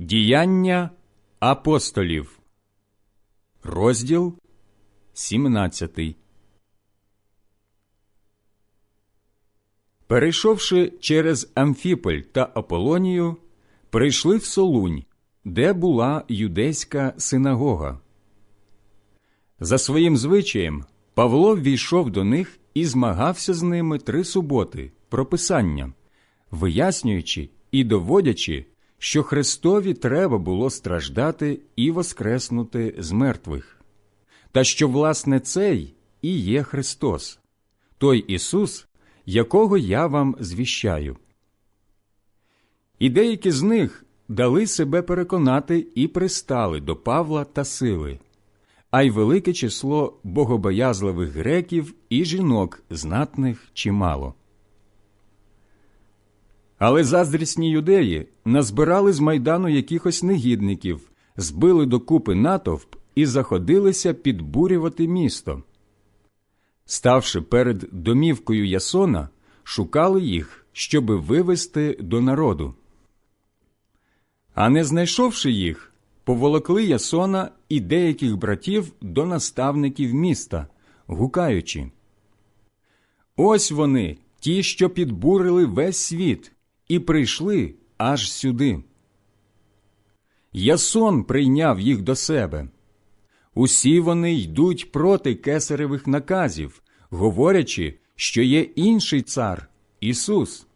Діяння апостолів, розділ 17. Перейшовши через Амфіполь та Аполонію, прийшли в Солунь, де була юдейська синагога. За своїм звичаєм Павло ввійшов до них і змагався з ними три суботи про писання, вияснюючи і доводячи, що Христові треба було страждати і воскреснути з мертвих, та що, власне, цей і є Христос, той Ісус, якого я вам звіщаю. І деякі з них дали себе переконати і пристали до Павла та сили, а й велике число богобоязливих греків і жінок, знатних чимало. Але заздрісні юдеї назбирали з майдану якихось негідників, збили докупи натовп і заходилися підбурювати місто. Ставши перед домівкою Ясона, шукали їх, щоби вивести до народу. А не знайшовши їх, поволокли Ясона і деяких братів до наставників міста, гукаючи Ось вони, ті, що підбурили весь світ, і прийшли аж сюди. Ясон прийняв їх до себе. Усі вони йдуть проти кесаревих наказів, говорячи, що є інший цар Ісус.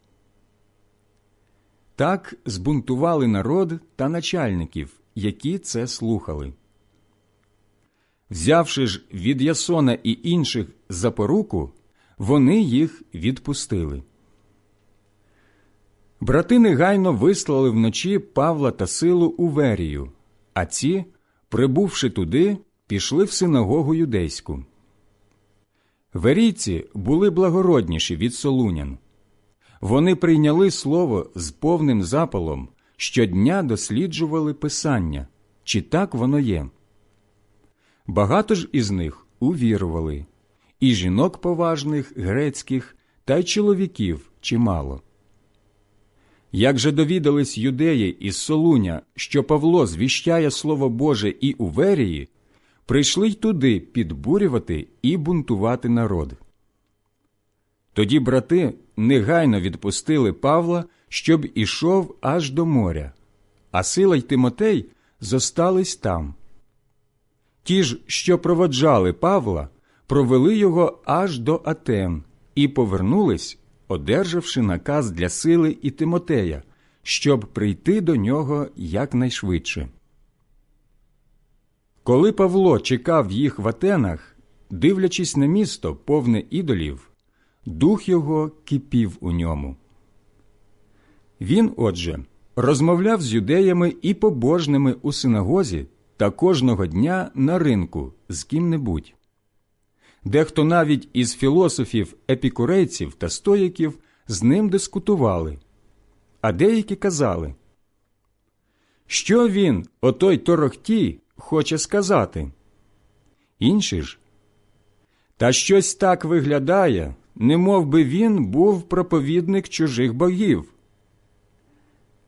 Так збунтували народ та начальників, які це слухали. Взявши ж від Ясона і інших за поруку, вони їх відпустили. Брати негайно вислали вночі Павла та силу у Верію, а ці, прибувши туди, пішли в синагогу юдейську. Верійці були благородніші від солунян. Вони прийняли слово з повним запалом, щодня досліджували Писання, чи так воно є. Багато ж із них увірували, і жінок поважних, грецьких, та й чоловіків чимало. Як же довідались юдеї із Солуня, що Павло звіщає Слово Боже і у Верії, прийшли й туди підбурювати і бунтувати народ. Тоді брати негайно відпустили Павла, щоб ішов аж до моря, а сила й Тимотей зостались там. Ті ж, що проводжали Павла, провели його аж до Атен і повернулись одержавши наказ для сили і Тимотея, щоб прийти до нього якнайшвидше. Коли Павло чекав їх в Атенах, дивлячись на місто, повне ідолів, дух його кипів у ньому. Він, отже, розмовляв з юдеями і побожними у синагозі та кожного дня на ринку з ким-небудь. Дехто навіть із філософів, епікурейців та стоїків з ним дискутували, а деякі казали, що він, отой торохтій, хоче сказати. Інші ж, та щось так виглядає, не би він був проповідник чужих богів.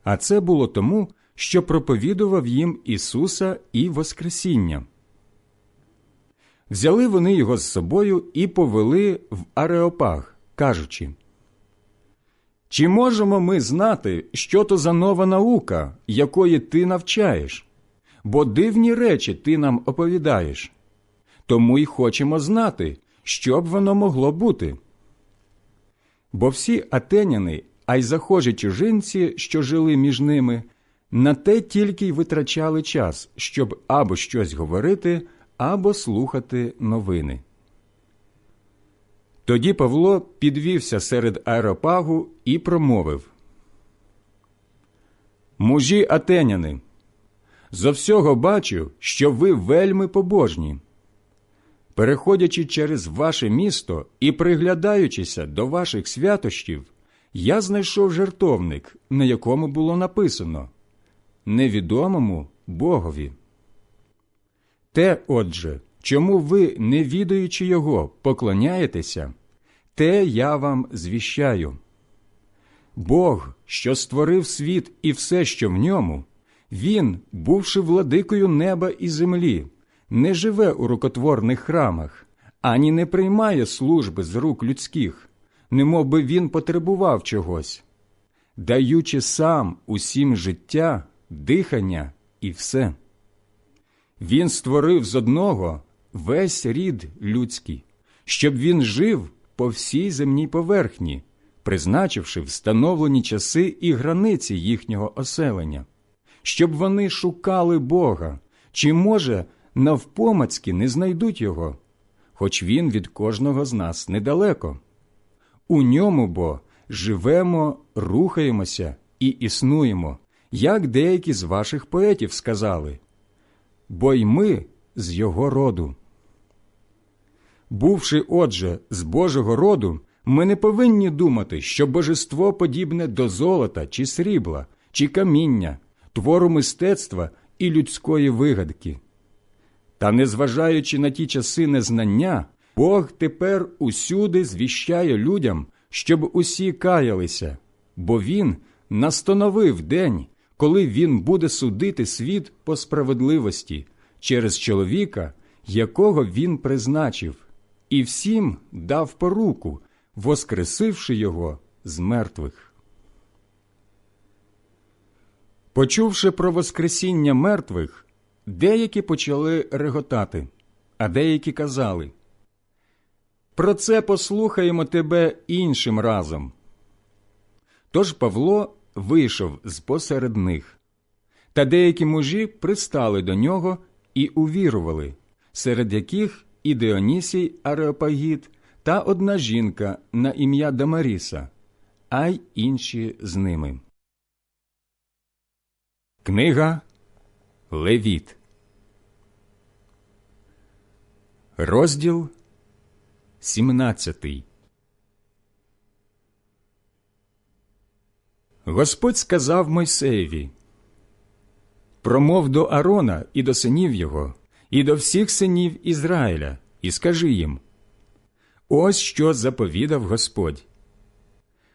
А це було тому, що проповідував їм Ісуса і Воскресіння. Взяли вони його з собою і повели в Ареопаг, кажучи Чи можемо ми знати, що то за нова наука, якої ти навчаєш? Бо дивні речі ти нам оповідаєш. Тому й хочемо знати, що б воно могло бути. Бо всі атеняни, а й захожі чужинці, що жили між ними, на те тільки й витрачали час, щоб або щось говорити або слухати новини. Тоді Павло підвівся серед аеропагу і промовив Мужі атеняни, зо всього бачу, що ви вельми побожні. Переходячи через ваше місто і приглядаючися до ваших святощів, я знайшов жертовник, на якому було написано Невідомому Богові. Те, отже, чому ви, не відаючи його, поклоняєтеся, те я вам звіщаю. Бог, що створив світ і все, що в ньому, Він, бувши владикою неба і землі, не живе у рукотворних храмах, ані не приймає служби з рук людських, немов би він потребував чогось, даючи сам усім життя, дихання і все. Він створив з одного весь рід людський, щоб він жив по всій земній поверхні, призначивши встановлені часи і границі їхнього оселення, щоб вони шукали Бога, чи, може, навпомацьки не знайдуть його, хоч він від кожного з нас недалеко. У ньому бо живемо, рухаємося і існуємо, як деякі з ваших поетів сказали, бо й ми з його роду. Бувши, отже, з Божого роду, ми не повинні думати, що божество подібне до золота чи срібла, чи каміння, твору мистецтва і людської вигадки. Та, незважаючи на ті часи незнання, Бог тепер усюди звіщає людям, щоб усі каялися, бо Він настановив день, коли Він буде судити світ по справедливості через чоловіка, якого Він призначив, і всім дав поруку, воскресивши його з мертвих. Почувши про Воскресіння мертвих, деякі почали реготати, а деякі казали Про це послухаємо тебе іншим разом. Тож Павло вийшов з посеред них, та деякі мужі пристали до нього і увірували, серед яких і Діонісій Ареопагіт та одна жінка на ім'я Дамаріса, а й інші з ними. Книга Левіт. Розділ 17 Господь сказав Мойсеєві Промов до Арона і до синів його, і до всіх синів Ізраїля, і скажи їм Ось що заповідав Господь.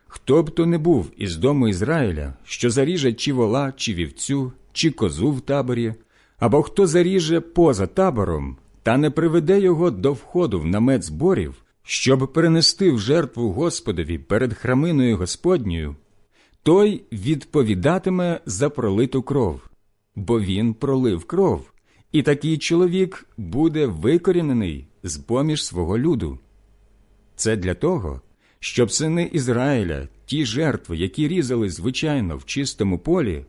Хто б то не був із дому Ізраїля, що заріже чи вола, чи вівцю, чи козу в таборі, або хто заріже поза табором, та не приведе його до входу в намет зборів, щоб перенести в жертву Господові перед храминою Господньою, той відповідатиме за пролиту кров, бо він пролив кров, і такий чоловік буде викорінений з поміж свого люду. Це для того, щоб сини Ізраїля, ті жертви, які різали звичайно в чистому полі,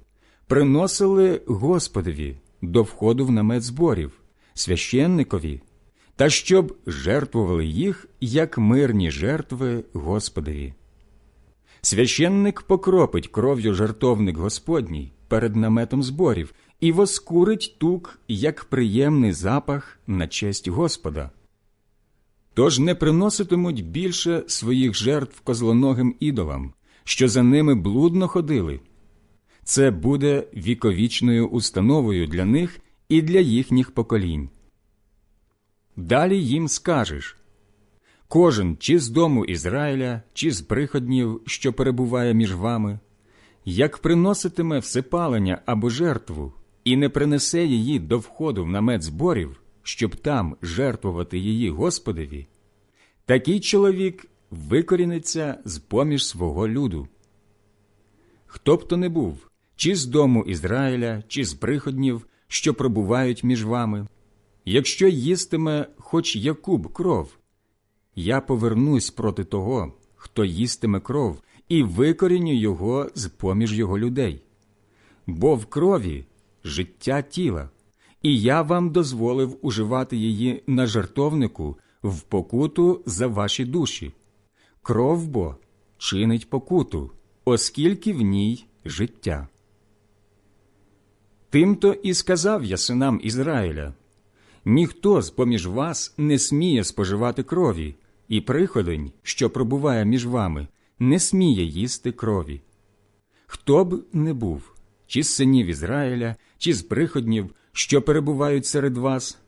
приносили Господові до входу в намет зборів, священникові, та щоб жертвували їх як мирні жертви Господові. Священник покропить кров'ю жертовник Господній перед наметом зборів і воскурить тук як приємний запах на честь Господа. Тож не приноситимуть більше своїх жертв козлоногим ідолам, що за ними блудно ходили. Це буде віковічною установою для них і для їхніх поколінь. Далі їм скажеш кожен чи з дому Ізраїля, чи з приходнів, що перебуває між вами, як приноситиме всепалення або жертву і не принесе її до входу в намет зборів, щоб там жертвувати її Господові, такий чоловік викоріниться з поміж свого люду. Хто б то не був, чи з дому Ізраїля, чи з приходнів, що пробувають між вами, якщо їстиме хоч якуб кров, я повернусь проти того, хто їстиме кров, і викоріню його з поміж його людей. Бо в крові життя тіла, і я вам дозволив уживати її на жертовнику в покуту за ваші душі. Кров бо чинить покуту, оскільки в ній життя. Тимто і сказав я синам Ізраїля ніхто з поміж вас не сміє споживати крові, і приходень, що пробуває між вами, не сміє їсти крові. Хто б не був, чи з синів Ізраїля, чи з приходнів, що перебувають серед вас,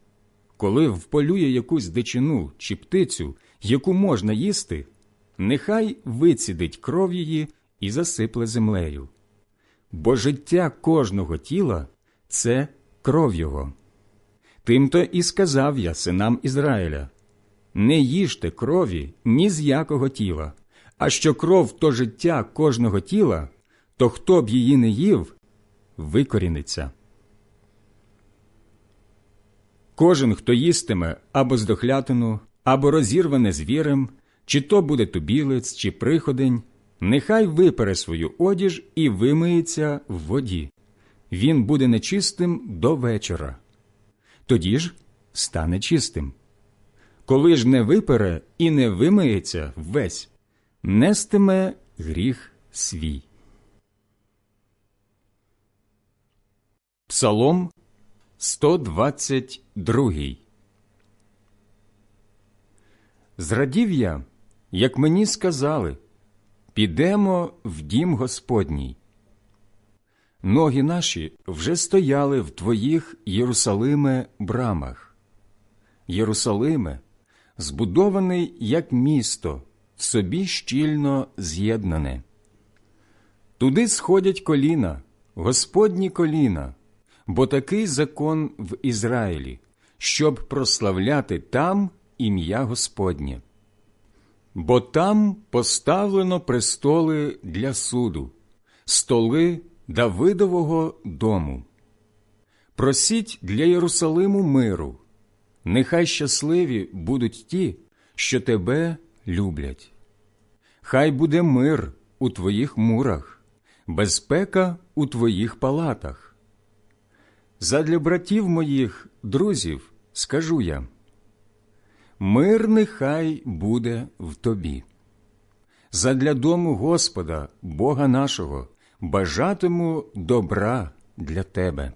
коли вполює якусь дичину чи птицю, яку можна їсти, нехай вицідить кров її і засипле землею. Бо життя кожного тіла це кров його. Тимто і сказав я синам Ізраїля не їжте крові ні з якого тіла, а що кров то життя кожного тіла, то хто б її не їв, викоріниться. Кожен, хто їстиме або здохлятину, або розірване звірем, чи то буде тубілець, чи приходень, нехай випере свою одіж і вимиється в воді. Він буде нечистим до вечора. Тоді ж стане чистим. Коли ж не випере і не вимиється весь, нестиме гріх свій. Псалом 122 Зрадів я, як мені сказали, підемо в дім Господній. Ноги наші вже стояли в твоїх Єрусалиме брамах. Єрусалиме, збудований як місто, в собі щільно з'єднане. Туди сходять коліна, Господні коліна, бо такий закон в Ізраїлі, щоб прославляти там ім'я Господнє. Бо там поставлено престоли для суду, столи Давидового дому. Просіть для Єрусалиму миру, нехай щасливі будуть ті, що тебе люблять. Хай буде мир у твоїх мурах, безпека у твоїх палатах. Задля братів моїх, друзів, скажу я мир нехай буде в тобі. Задля дому Господа, Бога нашого, бажатиму добра для тебе.